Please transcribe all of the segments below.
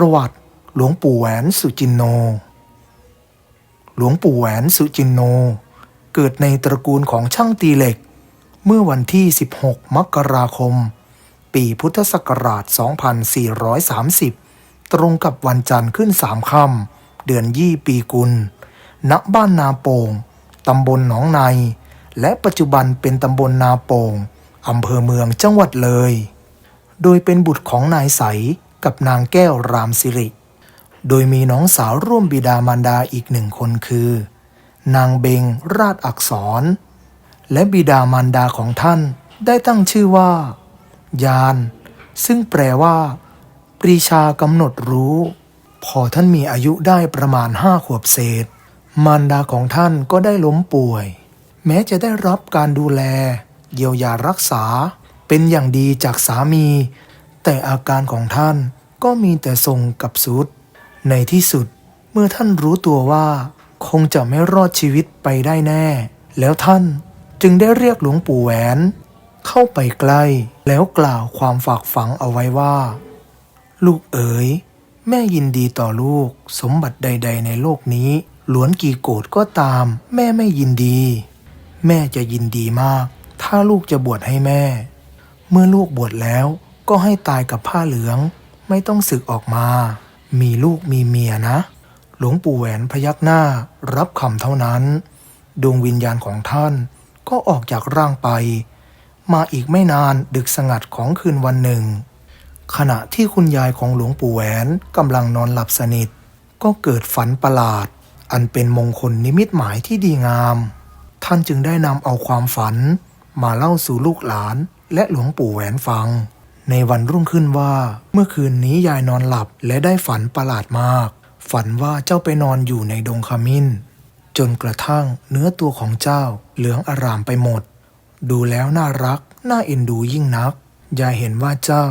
ประวัติ หลวงปู่แหวนสุจินโน หลวงปู่แหวนสุจินโน เกิดในตระกูลของช่างตีเหล็ก เมื่อวันที่ 16 มกราคม ปีพุทธศักราช 2430 ตรงกับวันจันทร์ขึ้นสามค่ำเดือนยี่ปีกุล ณ บ้านนาโป่ง ตำบลหนองใน และปัจจุบันเป็นตำบลนาโป่งอำเภอเมืองจังหวัดเลย โดยเป็นบุตรของนายใส กับนางแก้วรามสิริ โดยมีน้องสาวร่วมบิดามารดาอีกหนึ่งคนคือ นางเบงราชอักษร และบิดามารดาของท่านได้ตั้งชื่อว่า ยาน ซึ่งแปลว่า ปรีชากำหนดรู้ พอท่านมีอายุได้ประมาณห้าขวบเศษ มารดาของท่านก็ได้ล้มป่วย แม้จะได้รับการดูแล เยียวยารักษาเป็นอย่างดีจากสามี แต่อาการของท่าน ก็มีแต่ทรงกับสุด ในที่สุดเมื่อท่านรู้ตัวว่า คงจะไม่รอดชีวิตไปได้แน่ แล้วท่านจึงได้เรียกหลวงปู่แหวน เข้าไปใกล้แล้วกล่าวความฝากฝังเอาไว้ว่า ลูกเอ๋ย แม่ยินดีต่อลูกสมบัติใด ๆ ในโลกนี้ล้วนกี่โกรธก็ตาม แม่ไม่ยินดี แม่จะยินดีมาก ถ้าลูกจะบวชให้แม่ เมื่อลูกบวชแล้วก็ให้ตายกับผ้าเหลือง ไม่ต้องสึกออกมา มีลูกมีเมียนะ หลวงปู่แหวนพยักหน้ารับคำเท่านั้น ดวงวิญญาณของท่านก็ออกจากร่างไป มาอีกไม่นานดึกสงัดของคืนวันหนึ่ง ขณะที่คุณยายของหลวงปู่แหวนกำลังนอนหลับสนิท ก็เกิดฝันประหลาด อันเป็นมงคลนิมิตหมายที่ดีงาม ท่านจึงได้นำเอาความฝันมาเล่าสู่ลูกหลานและหลวงปู่แหวนฟัง ในวันรุ่งขึ้นว่า เมื่อคืนนี้ยายนอนหลับและได้ฝันประหลาดมาก ฝันว่าเจ้าไปนอนอยู่ในดงขมิ้น จนกระทั่งเนื้อตัวของเจ้าเหลืองอารามไปหมด ดูแล้วน่ารัก น่าเอ็นดูยิ่งนัก ยายเห็นว่าเจ้า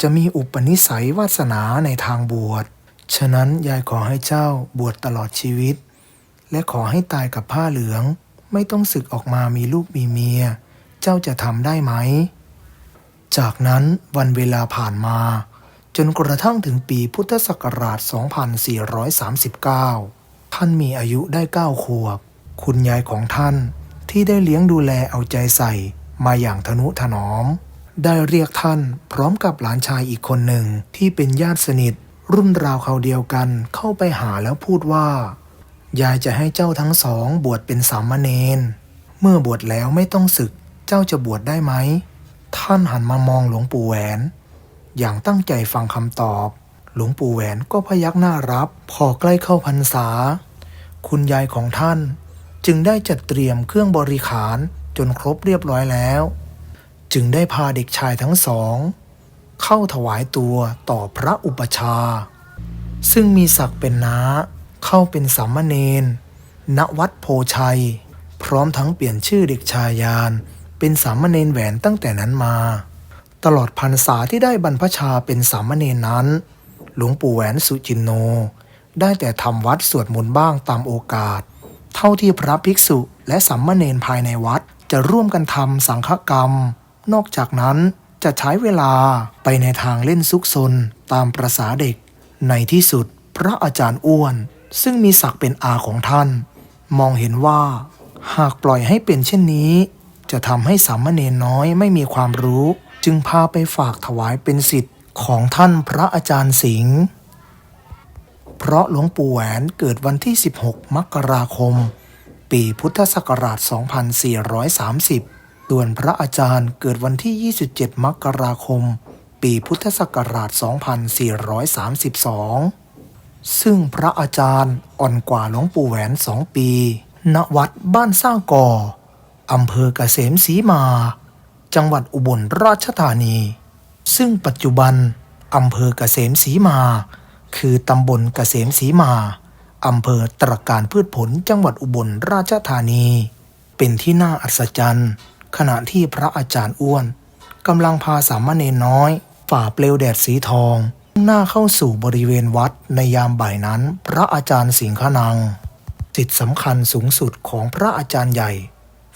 จะมีอุปนิสัยวาสนาในทางบวช ฉะนั้นยายขอให้เจ้าบวชตลอดชีวิต และขอให้ตายกับผ้าเหลือง ไม่ต้องศึกออกมามีลูกมีเมีย เจ้าจะทำได้ไหม จากนั้นวันเวลาผ่านมา จนกระทั่งถึงปีพุทธศักราช 2439 ท่านมีอายุได้ 9 ขวบ คุณยายของท่านที่ได้เลี้ยงดูแลเอาใจใส่มาอย่างทนุถนอม ได้เรียกท่านพร้อมกับหลานชายอีกคนหนึ่งที่เป็นญาติสนิท รุ่นราวเขาเดียวกันเข้าไปหาแล้วพูดว่า ยายจะให้เจ้าทั้งสองบวชเป็นสามเณรเมื่อบวชแล้วไม่ต้องศึกเจ้าจะบวชได้ไหม ท่านหันมามองหลวงปู่แหวน อย่างตั้งใจฟังคำตอบ หลวงปู่แหวนก็พยักหน้ารับ พอใกล้เข้าพรรษา คุณยายของท่านจึงได้จัดเตรียมเครื่องบริขารจนครบเรียบร้อยแล้ว จึงได้พาเด็กชายทั้งสอง เข้าถวายตัวต่อพระอุปชา ซึ่งมีศักดิ์เป็นน้าเข้าเป็นสามเณรณวัดโพชัย พร้อมทั้งเปลี่ยนชื่อเด็กชายยาน เป็นสามเณรแหวนตั้งแต่นั้นมา ตลอดพรรษาที่ได้บรรพชาเป็นสามเณรนั้น หลวงปู่แหวนสุจินโน ได้แต่ทำวัดสวดมนต์บ้างตามโอกาส เท่าที่พระภิกษุและสามเณรภายในวัดจะร่วมกันทำสังฆกรรม นอกจากนั้นจะใช้เวลาไปในทางเล่นซุกซนตามประษาเด็ก ในที่สุดพระอาจารย์อ้วน ซึ่งมีศักดิ์เป็นอาของท่าน มองเห็นว่า หากปล่อยให้เป็นเช่นนี้ จะทำให้สามเณรน้อยไม่มีความรู้ จึงพาไปฝากถวายเป็นสิทธิ์ของท่านพระอาจารย์สิงห์เพราะหลวงปู่แหวนเกิดวันที่ 16 มกราคม ปีพุทธศักราช 2430 ส่วนพระอาจารย์เกิดวันที่ 27 มกราคม ปีพุทธศักราช 2432 ซึ่งพระอาจารย์อ่อนกว่าหลวงปู่แหวนสองปี ณ วัดบ้านสร้างก่อ อำเภอเกษมศรีมา จังหวัดอุบลราชธานี ซึ่งปัจจุบันอำเภอเกษมศรีมา คือตำบลเกษมศรีมาอำเภอตรการพืชผลจังหวัดอุบลราชธานี เป็นที่น่าอัศจรรย์ ขณะที่พระอาจารย์อ้วนกำลังพาสามเณรน้อย ฝ่าเปลวแดดสีทอง หน้าเข้าสู่บริเวณวัดในยามบ่ายนั้น พระอาจารย์สิงขนังสิทธิสำคัญสูงสุดของพระอาจารย์ใหญ่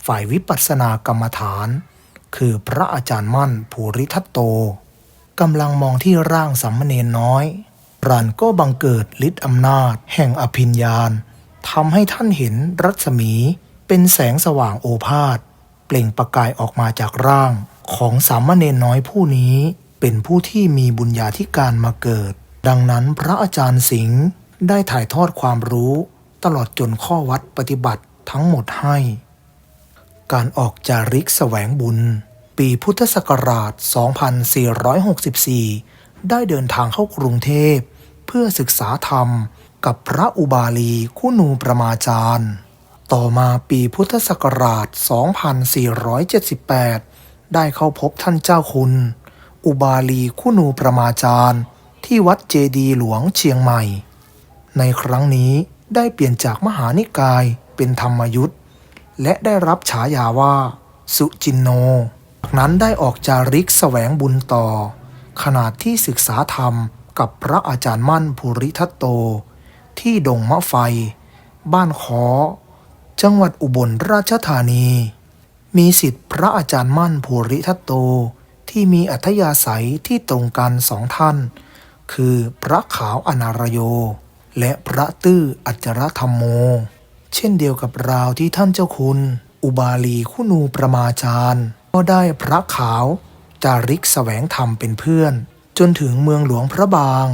ฝ่ายวิปัสสนากรรมฐาน คือพระอาจารย์มั่นภูริทัตโตกำลังมองที่ร่างสัมมเนน้อยรันก็บังเกิดฤทธิ์อำนาจ แห่งอภิญญาณทำให้ท่านเห็นรัศมีเป็นแสงสว่างโอภาสเปล่งประกายออกมาจากร่างของสามเณรน้อยผู้นี้เป็นผู้ที่มีบุญญาธิการมาเกิด ดังนั้นพระอาจารย์สิงห์ได้ถ่ายทอดความรู้ ตลอดจนข้อวัดปฏิบัติทั้งหมดให้ การออกจาริกแสวงบุญ ปีพุทธศักราช 2464 ได้เดินทางเข้ากรุงเทพ เพื่อศึกษาธรรมกับพระอุบาลีคูู่ประมาจารย์ ต่อมาปีพุทธศักราช 2478 ได้เข้าพบท่านเจ้าคุณ อุบาลีคูู่ประมาจารย์ ที่วัดเจดีหลวงเชียงใหม่ ในครั้งนี้ได้เปลี่ยนจากมหานิกายเป็นธรรมยุทธ์ และได้รับฉายาว่า สุจินโนนั้นได้ออกจาริกแสวงบุญต่อ ขณะที่ศึกษาธรรมกับพระอาจารย์มั่นภูริทัตโต ที่ดงมะไฟ บ้านขอจังหวัดอุบลราชธานี มีสิทธิพระอาจารย์มั่นภูริทัตโตที่มีอัธยาศัยที่ตรงกันสองท่าน คือพระขาวอนารโย และพระตื้ออัจรธรรมโม เช่นเดียวกับราวที่ท่านเจ้าคุณ อุบาลีคุณูประมาจารย์ ก็ได้พระขาว จาริกแสวงธรรมเป็นเพื่อน จนถึงเมืองหลวงพระบาง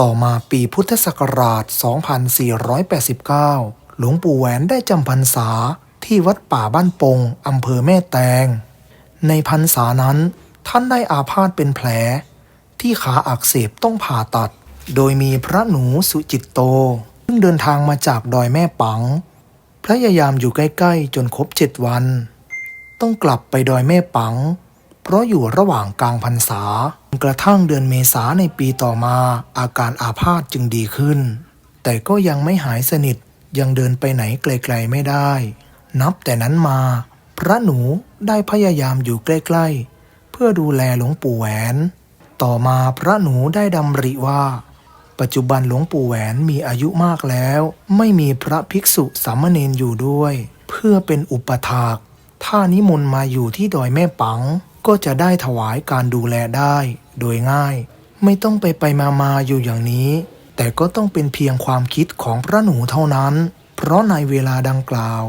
ต่อมาปีพุทธศักราช 2489 หลวงปู่แหวนได้จำพรรษาที่วัดป่าบ้านปงอำเภอแม่แตง ในพรรษานั้นท่านได้อาพาธเป็นแผล ที่ขาอักเสบต้องผ่าตัด โดยมีพระหนูสุจิตโต ซึ่งเดินทางมาจากดอยแม่ปัง พยายามอยู่ใกล้ๆ จนครบเจ็ดวัน ต้องกลับไปดอยแม่ปัง เพราะอยู่ระหว่างกลางพรรษากระทั่งเดือนเมษาในปีต่อมาอาการอาพาธจึงดีขึ้น แต่ก็ยังไม่หายสนิทยังเดินไปไหนไกลๆไม่ได้ นับแต่นั้นมา พระหนูได้พยายามอยู่ใกล้ๆ เพื่อดูแลหลวงปู่แหวน ต่อมาพระหนูได้ดำริว่า ปัจจุบันหลวงปู่แหวนมีอายุมากแล้ว ไม่มีพระภิกษุสามเณรอยู่ด้วย เพื่อเป็นอุปถาก ถ้านิมนต์มาอยู่ที่ดอยแม่ปัง ก็จะได้ถวายการดูแลได้ โดยง่าย ไม่ต้องไปไปมามาอยู่อย่างนี้ แต่ก็ต้องเป็นเพียงความคิดของพระหนูเท่านั้น เพราะในเวลาดังกล่าว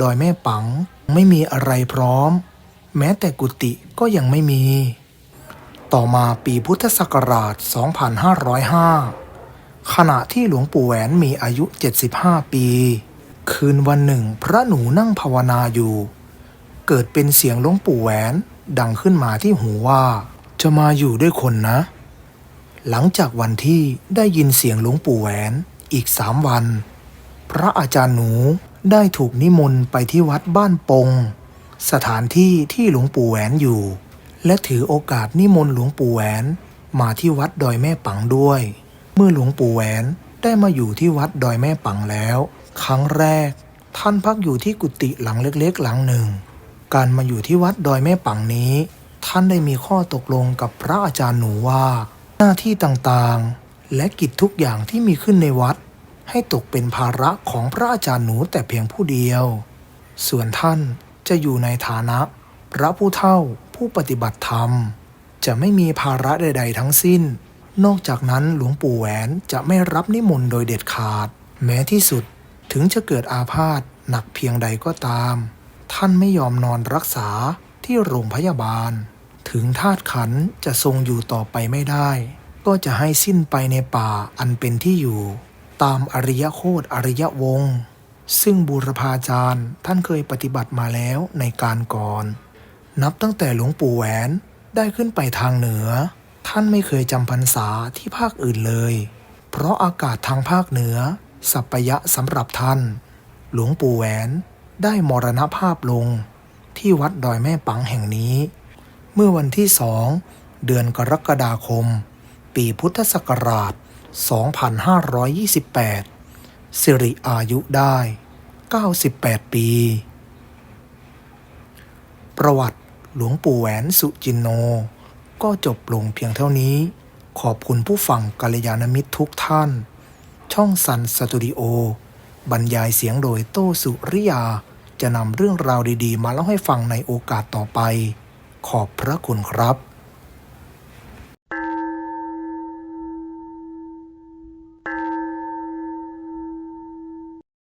ดอยแม่ปังไม่มีอะไรพร้อม แม้แต่กุฏิก็ยังไม่มี ต่อมาปีพุทธศักราช 2505 ขณะที่หลวงปู่แหวนมีอายุ 75 ปี คืนวันหนึ่ง พระหนูนั่งภาวนาอยู่ เกิดเป็นเสียงหลวงปู่แหวนดังขึ้นมาที่หูว่า จะมาอยู่ด้วยคนนะ หลังจากวันที่ได้ยินเสียงหลวงปู่แหวนอีกสามวัน พระอาจารย์หนูได้ถูกนิมนต์ไปที่วัดบ้านปง สถานที่ที่หลวงปู่แหวนอยู่ และถือโอกาสนิมนต์หลวงปู่แหวนมาที่วัดดอยแม่ปังด้วย เมื่อหลวงปู่แหวนได้มาอยู่ที่วัดดอยแม่ปังแล้ว ครั้งแรก ท่านพักอยู่ที่กุฏิหลังเล็กๆ หลังหนึ่ง การมาอยู่ที่วัดดอยแม่ปังนี้ ท่านได้มีข้อตกลงกับพระอาจารย์หนูว่า หน้าที่ต่างๆ และกิจทุกอย่างที่มีขึ้นในวัด ให้ตกเป็นภาระของพระอาจารย์หนูแต่เพียงผู้เดียว ส่วนท่านจะอยู่ในฐานะ พระผู้เฒ่าผู้ปฏิบัติธรรม จะไม่มีภาระใด ๆ ทั้งสิ้น นอกจากนั้นหลวงปู่แหวนจะไม่รับนิมนต์โดยเด็ดขาด แม้ที่สุดถึงจะเกิดอาพาธหนักเพียงใดก็ตาม ท่านไม่ยอมนอนรักษาที่โรงพยาบาล ถึงธาตุขันจะทรงอยู่ต่อไปไม่ได้ ก็จะให้สิ้นไปในป่าอันเป็นที่อยู่ ตามอริยโคตอริยวงศ์ซึ่งบูรพาจารย์ท่านเคยปฏิบัติมาแล้วในการก่อน นับตั้งแต่หลวงปู่แหวนได้ขึ้นไปทางเหนือ ท่านไม่เคยจำพรรษาที่ภาคอื่นเลย เพราะอากาศทางภาคเหนือ สัปยะสำหรับท่าน หลวงปู่แหวนได้มรณภาพลง ที่วัดดอยแม่ปังแห่งนี้ เมื่อวันที่สองเดือนกรกฎาคม ปีพุทธศักราช 2528 สิริอายุได้ 98 ปี ประวัติหลวงปู่แหวนสุจินโน ก็จบลงเพียงเท่านี้ ขอบคุณผู้ฟังกัลยาณมิตรทุกท่าน ช่องสันสตูดิโอบรรยายเสียงโดยโต้สุริยา จะนำเรื่องราวดีๆ มาเล่าให้ฟังในโอกาสต่อไป ขอบพระคุณครับ